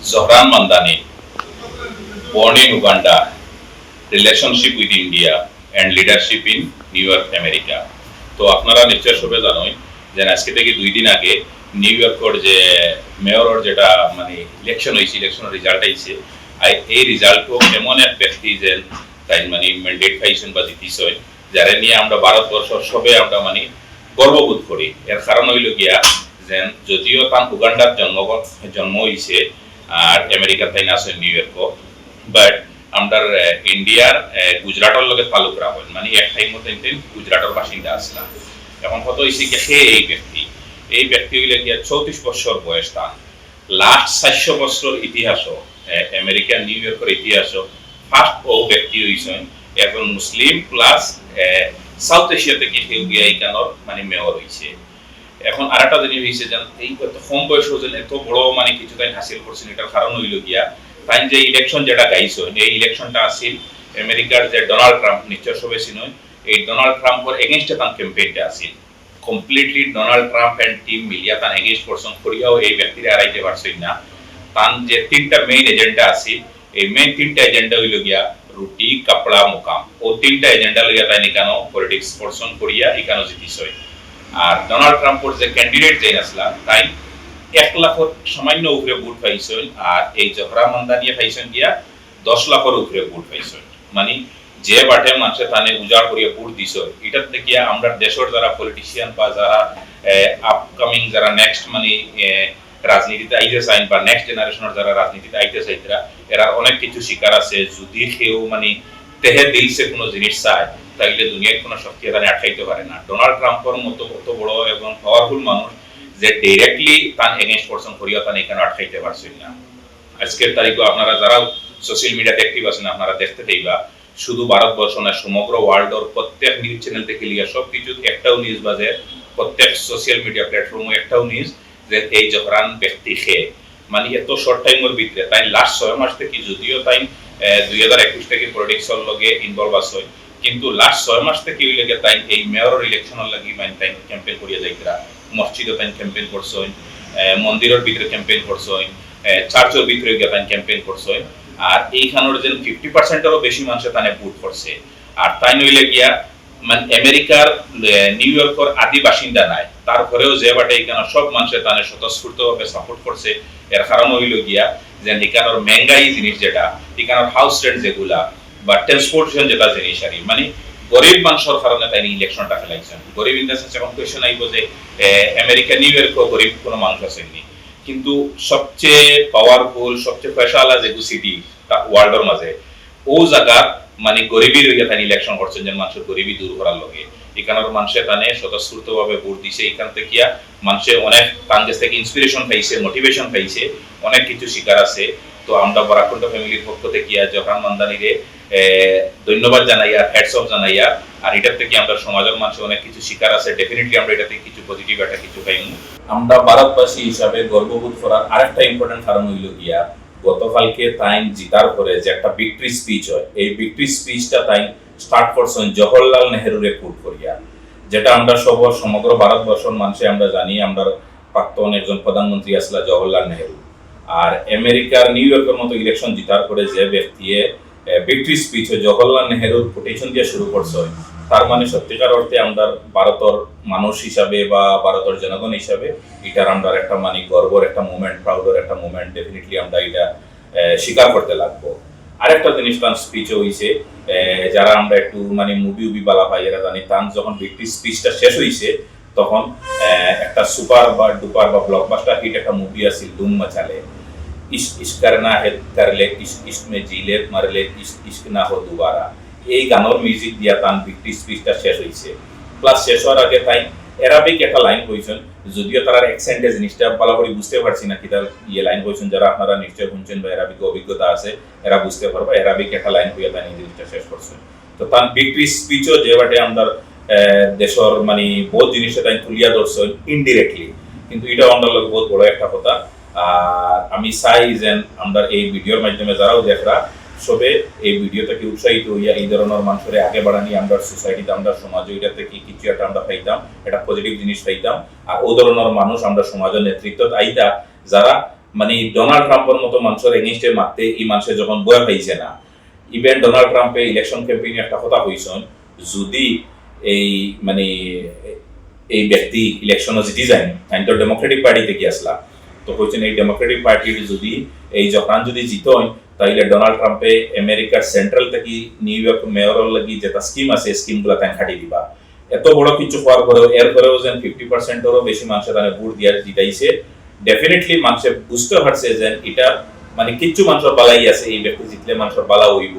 Zohran Mandani, born in Uganda, relationship with India and leadership in New York, America. তো আপনারা নিশ্চয় সবে জানোই যে আজকে থেকে দুই দিন আগে নিউ ইয়র্কর যে মেয়রের যেটা মানে ইলেকশন হয়েছে ইলেকশনের রেজাল্ট আইছে আর এই রেজাল্টও এমন এক ব্যক্তি যে তাই মানে ম্যান্ডেট পাইছেন বা জিতিছেন যারা নিয়ে আমরা ভারতবর্ষ সবে আমরা মানে গর্ববোধ করি এর কারণ হইল গিয়া যেন যদিও তার উগান্ডার জন্ম জন্ম হয়েছে আর আমেরিকার তাই না আছে নিউ ইয়র্ক। বাট আমরা ইন্ডিয়ার গুজরাটর লগে তালুক রাখেন মানে এক টাইম মতো গুজরাটর বাসিন্দা আসলাম। এখন কত হয়েছে সে এই ব্যক্তি। এই ব্যক্তি হইলে গিয়া চৌত্রিশ বছর বয়স তার। লাস্ট চারশো বছর ইতিহাস আমেরিকা, নিউ ইয়র্কের ইতিহাস ফার্স্ট ও ব্যক্তি হয়েছেন একজন মুসলিম প্লাস সাউথ এশিয়া থেকে কেউ গিয়া এইখানোর মানে মেয়র হয়েছে এখন আর একটা জিনিস হয়েছে যেন এই এত কম বয়স হয়েছেন এত বড় মানে কিছু তাই হাসিল করছেন, এটার কারণ হইল গিয়া তাই যে ইলেকশন যেটা গাইছে এই ইলেকশনটা আসিল আমেরিকার যে ডোনাল্ড ট্রাম্প নিশ্চয় সবে চিনই এই ডোনাল্ড ট্রাম্পর এগেনস্টে তার ক্যাম্পেইনটা আসিল completely Donald Trump and team মিলিয়া তার এগেনস্ট করছেন করিয়াও এই ব্যক্তিরা হারাইতে পারছেন না। তার যে তিনটা মেইন এজেন্ডা আছে এই মেইন তিনটা এজেন্ডা হইল গিয়া রুটি কাপড়া মুকাম। ও তিনটা এজেন্ডা লইয়া তাই নিকানো পলিটিক্স পর্সন করিয়া ইকানো জিতিস হয় আর ডোনাল্ড ট্রাম্পর যে ক্যান্ডিডেট যে আসলা তাই এক লাখর সামান্য উপরে ভোট পাইছেন আর এই জহরা মান্দানিয়ে পাইছেন গিয়া দশ লাখর উপরে ভোট পাইছেন মানে যে বাটে মানুষে তানে উজাড় করিয়া ভোট দিছ এটার থেকে আমরা দেশের যারা পলিটিশিয়ান বা যারা আপকামিং যারা নেক্সট মানে রাজনীতিতে আইতে চাইন বা নেক্সট জেনারেশনের যারা রাজনীতিতে আইতে চাইতরা এরা অনেক কিছু শিকার আছে, যদি কেউ মানে তেহে দিলসে কোনো জিনিস চায় তাইলে দুনিয়ার কোনো শক্তি এখানে আটকাইতে পারে না। ডোনাল্ড ট্রাম্পের মতো অত বড় এবং পাওয়ারফুল মানুষ যে ডিরেক্টলি তান এগেনস্ট পারসন করিয়া তান এখানে আটকাইতে পারছেন না। আজকের তারিখে আপনারা যারা সোশ্যাল মিডিয়াতে অ্যাক্টিভ আছেন, আপনারা দেখতে পাইবা, শুধু ভারতবর্ষ না, সমগ্র ওয়ার্ল্ডর প্রত্যেক নিউজ চ্যানেল থেকে লিয়া সব কিছু একটাও নিউজ বাজে, প্রত্যেক সোশ্যাল মিডিয়া প্ল্যাটফর্মে একটাও নিউজ যে এই জহরান ব্যক্তি খেয়ে মানে এত শর্ট টাইমের ভিতরে, তাই লাস্ট ছয় মাস থেকে যদিও তাই দুই হাজার একুশ থেকে পলিটিক্সের লগে ইনভলভ আছে। কিন্তু লাস্ট ছয় মাস থেকে ওই লেগে তাই এই মেয়রের ইলেকশনের লাগি মানে তাই ক্যাম্পেইন করিয়া যাইতরা। মসজিদে তাই ক্যাম্পেইন করছেন মন্দিরের ভিতরে ক্যাম্পেইন করছেন চার্চের ভিতরে গিয়ে তাই ক্যাম্পেইন করছেন। আর এইখানোর যে ফিফটি পার্সেন্টেরও বেশি মানুষে তানে ভোট করছে। আর তাই নইলে গিয়া মানে আমেরিকার নিউ ইয়র্কের আদি বাসিন্দা নাই। তারপরেও যে বাটে এখানে সব মানুষের তানে স্বতঃস্ফূর্তভাবে সাপোর্ট করছে। এর কারণ হইল গিয়া যে এখানোর মেঙ্গাই জিনিস যেটা এখানোর হাউস রেন্ট যেগুলা বা ট্রান্সপোর্টেশন যেটা জিনিস আর মানে গরিব মানুষের কারণে তাই ইলেকশনটা ফেলাইছেন গরিব ইন এখন কোয়েশন আইব যে আমেরিকা নিউ ইয়র্কও গরিব কোনো মানুষ আসেননি কিন্তু সবচেয়ে পাওয়ারফুল সবচেয়ে পয়সাওয়ালা যেগু সিটি ওয়ার্ল্ডের মাঝে ও জায়গা মানে গরিবী রইয়া তাই ইলেকশন করছেন যে মানুষের গরিবী দূর করার লগে। এখানের মানুষের তানে স্বতঃস্ফূর্ত ভাবে ভোট দিছে। এখান থেকে মানুষে অনেক কাছ থেকে ইন্সপিরেশন পাইছে মোটিভেশন পাইছে, অনেক কিছু শিকার আছে। তো আমরা বরাকুণ্ড ফ্যামিলির পক্ষ থেকে জহান মান্দানিরে ধন্যবাদ জানাইয়া হ্যাটস অফ জানাইয়া আর। এটার থেকে আমরা সমাজের মানুষের অনেক কিছু শিকার আছে ডেফিনেটলি আমরা এটা থেকে কিছু পজিটিভ একটা কিছু পাই আমরা ভারতবাসী হিসাবে গর্ববোধ করার আরেকটা ইম্পর্টেন্ট কারণ হইল গিয়া, গতকালকে তাই জিতার পরে যে একটা বিক্টরি স্পিচ হয়, এই বিক্টরি স্পিচটা তাই স্টার্ট করছেন জওহরলাল নেহরুরে কোট করিয়া, যেটা আমরা সব সমগ্র ভারতবর্ষের মানুষে আমরা জানি, আমরা প্রাক্তন একজন প্রধানমন্ত্রী আসলা জওহরলাল নেহরু। আর আমেরিকার নিউ ইয়র্কের মতো ইলেকশন জিতার পরে যে ব্যক্তি ভিক্টরি স্পিচ জওহরলাল নেহরুর কোটেশন দিয়ে শুরু করছে, তার মানে সত্যিকার অর্থে আমরা ভারতের মানুষ হিসাবে বা ভারতের জনগণ হিসাবে এটার আমরা একটা মানে গর্বর একটা মুভমেন্ট প্রাউডের একটা মুভমেন্ট ডেফিনেটলি আমরা এটা স্বীকার করতে লাগবো। আরেকটা জিনিস তার স্পিচ হয়েছে যারা আমরা একটু মানে মুভি উবি বালা পাই এরা জানি, তার যখন ভিক্টরি স্পিচটা শেষ হয়েছে তখন একটা সুপার বা ডুপার বা ব্লকবাস্টার হিট একটা মুভি আছে ধুম মচালে। ইস্ক ইস্ক করনা হে করলে ইস্ক ইস্ক মে জিলে মরলে ইস্ক ইস্ক না হো দুবারা এই গানের মিউজিক দিয়া তান ভিক্টরি স্পিচটা শেষ হয়েছে প্লাস শেষ হওয়ার আগে তাই অ্যারাবিক একটা লাইন কইছেন যদিও তারা অ্যাকসেন্টে জিনিসটা ভালো করে বুঝতে পারছি না কি তার ইয়ে লাইন কইছেন যারা আপনারা নিশ্চয় শুনছেন বা অ্যারাবিক অভিজ্ঞতা আছে এরা বুঝতে পারবে অ্যারাবিক একটা লাইন কইয়া তাই জিনিসটা শেষ করছেন তো তার ভিক্টরি স্পিচও যে বাটে আমরা দেশের মানে বহুত জিনিসটা তাই তুলিয়া ধরছেন ইনডিরেক্টলি কিন্তু এটা আমাদের লোক বহুত বড় একটা কথা আর আমি চাই যে আমরা এই ভিডিওর মাধ্যমে যারাও দেখরা, সবে এই ভিডিও থেকে উৎসাহিত হইয়া এই ধরনের মানুষের আগে বাড়ানি আমরা সোসাইটিতে আমরা সমাজে এটা থেকে কিছু একটা আমরা পাইতাম এটা পজিটিভ জিনিস পাইতাম, আর ও ধরনের মানুষ আমরা সমাজের নেতৃত্ব আইতা, যারা মানে ডোনাল্ড ট্রাম্পের মতো মানুষের এগেনস্টে মারতে এই মানুষের যখন বয় পাইছে না। ইভেন ডোনাল্ড ট্রাম্পে ইলেকশন ক্যাম্পেইনে একটা কথা কইছেন, যদি এই মানে এই ব্যক্তি ইলেকশনে জিতি যায় ডেমোক্রেটিক পার্টি থেকে আসলা তো কইছেন, এই ডেমোক্রেটিক পার্টির যদি এই যখন যদি জিতন তাইলে ডোনাল্ড ট্রাম্পে আমেরিকার সেন্ট্রাল থেকে নিউ ইয়র্ক মেয়রের লাগি যেটা স্কিম আছে স্কিমগুলো তাই খাটি দিবা। এত বড় কিছু হওয়ার পরেও এর পরেও যেন ফিফটি পার্সেন্টেরও বেশি মানুষের তারা ভোট দিয়ার জিতাইছে। ডেফিনেটলি মানুষে বুঝতে পারছে যে এটা মানে কিচ্ছু মানুষের বালাই আছে, এই ব্যক্তি জিতলে মানুষের বালা হইব।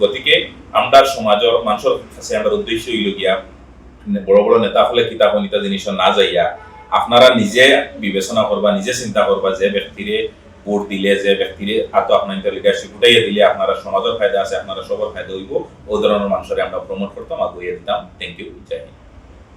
গতিকে আমরা সমাজের, মানুষের কাছে আমরা উদ্দেশ্য হইল বড় বড় নেতা হলে কিতাব নিতা জিনিস না যাইয়া আপনারা নিজে বিবেচনা করবা, নিজে চিন্তা করবা যে ব্যক্তিরে ভোট দিলে, যে ব্যক্তিরে আত আপনার লিডারশিপ উঠাইয়া দিলে আপনারা সমাজের ফায়দা আছে, আপনারা সবার ফায়দা হইব, ও ধরনের মানুষের আমরা প্রমোট করতাম আগুয়ে দিতাম। Thank you Joy